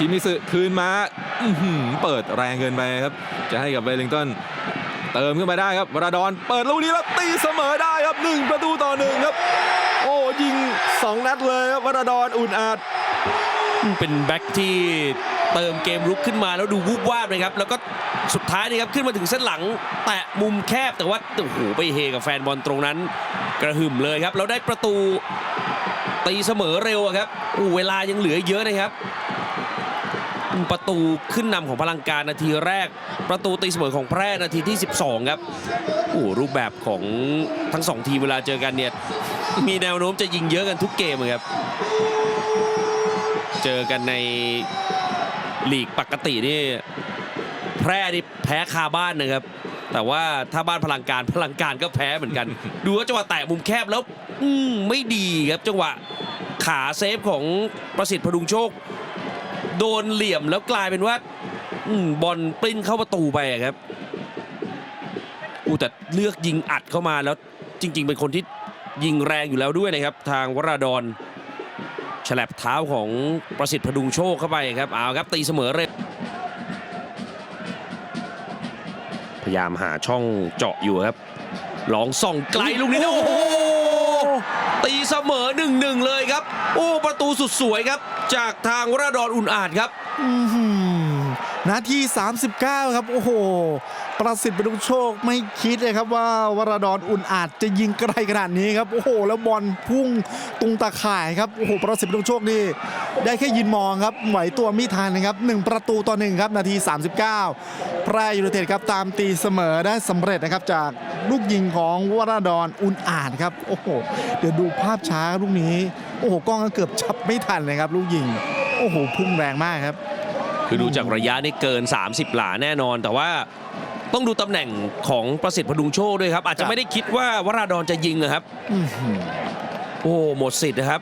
ชิมิสึคืนมาเปิดแรงเกินไปครับ จะให้กับเวลิงตันเติมขึ้นไปได้ครับวราดอนเปิดลูกนี้แล้วตีเสมอได้ครับหนึ่งประตูต่อหนึ่งครับ โอ้ยิงสองนัดเลยครับวราดอนอุ่นอาจเป็นแบ็คที่เติมเกมลุกขึ้นมาแล้วดูวูบวาบเลยครับ แล้วก็สุดท้ายนี่ครับขึ้นมาถึงเส้นหลัง แตะมุมแคบแต่ว่าโอ้โหไปเฮกับแฟนบอลตรงนั้น กระหึ่มเลยครับ แล้วได้ประตูตีเสมอเร็วครับอู้เวลายังเหลือเยอะนะครับ ประตูขึ้นนำของพลังการนาทีแรก ประตูตีเสมอของแพร่นาทีที่ 12 ครับโอ้รูปแบบของทั้งสองทีเวลาเจอกันเนี่ยมีแนวโน้มจะยิงเยอะกันทุกเกมเลยครับ เจอกันในลีกปกตินี่แพร่นี่แพ้คาบ้านนะครับ แต่ว่าถ้าบ้านพลังการพลังการก็แพ้เหมือนกัน ดูว่าจังหวะแตะมุมแคบแล้ว อืไม่ดีครับจังหวะขาเซฟของประสิทธิ์พดุงโชค โดนเหลี่ยมแล้วกลายเป็นว่าอบอลปลิ้นเข้าประตูไปครับอู้แต่เลือกยิงอัดเข้ามาแล้วจริง ๆ เป็นคนที่ยิงแรงอยู่แล้วด้วยนะครับ ทางวราดอนฉลับเท้าของประสิทธิ์พดุงโชคเข้าไปครับเอาครับตีเสมอเร็วพยายามหาช่องเจาะอยู่ครับลองส่องไกลลูกนี้โอ้โห ตีเสมอหนึ่งหนึ่งเลยครับ โอ้ ประตูสุดสวยครับ จากทางวราดอนอุ่นอาจครับ อื นาที 39 ครับ โอ้โห ประสิทธิ์เป็นลูกโชคไม่คิดเลยครับว่าวราดอนอุ่นอาจจะยิงไกลขนาดนี้ครับโอ้โห แล้วบอลพุ่งตรงตาข่ายครับโอ้โหประสิทธิ์เป็นลูกโชคนี่ได้แค่ยืนมองครับไหวตัวไม่ทันนะครับหนึ่งประตูต่อหนึ่งครับนาที 39 แพร่ยูไนเต็ดครับตามตีเสมอได้สำเร็จนะครับจากลูกยิงของวราดอนอุ่นอาจครับโอ้โหเดี๋ยวดูภาพช้าลูกนี้โอ้โหกล้องก็เกือบจับไม่ทันเลยครับลูกยิงโอ้โหพุ่งแรงมากครับ คือดูจากระยะนี่เกิน 30 หลาแน่นอน แต่ว่าต้องดูตำแหน่งของประสิทธิ์พดุงโชคด้วยครับ อาจคจะรับไม่ได้คิดว่าวราดอนจะยิงนะครับอื้อหือโอ้หมดสิทธิ์นะครับ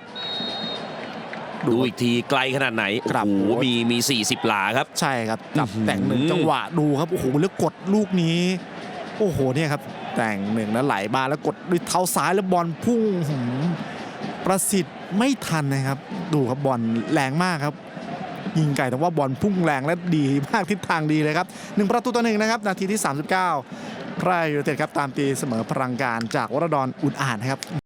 ดูอีกทีไกลขนาดไหนครับโอ้โหมีมี 40 หลาครับ ใช่ครับจับอื้อหือแต่งหนึ่งจังหวะดูครับโอ้โหแล้วกดลูกนี้ โอ้โหเนี่ยครับ แต่งหนึ่งแล้วไหลมาแล้วกดด้วยเท้าซ้ายแล้วบอลพุ่งอื้อหือประสิทธิ์ไม่ทันนะครับ ดูครับบอลแรงมากครับ ยิงไก่แต่ว่าบอลพุ่งแรงและดีมากทิศทางดีเลยครับหนึ่งประตูต่อหนึ่งนะครับ นาทีที่ 39ไพร่ยูไนเต็ดครับตามตีเสมอพลังการจากวรดอนอุ่นอ่านนะครับ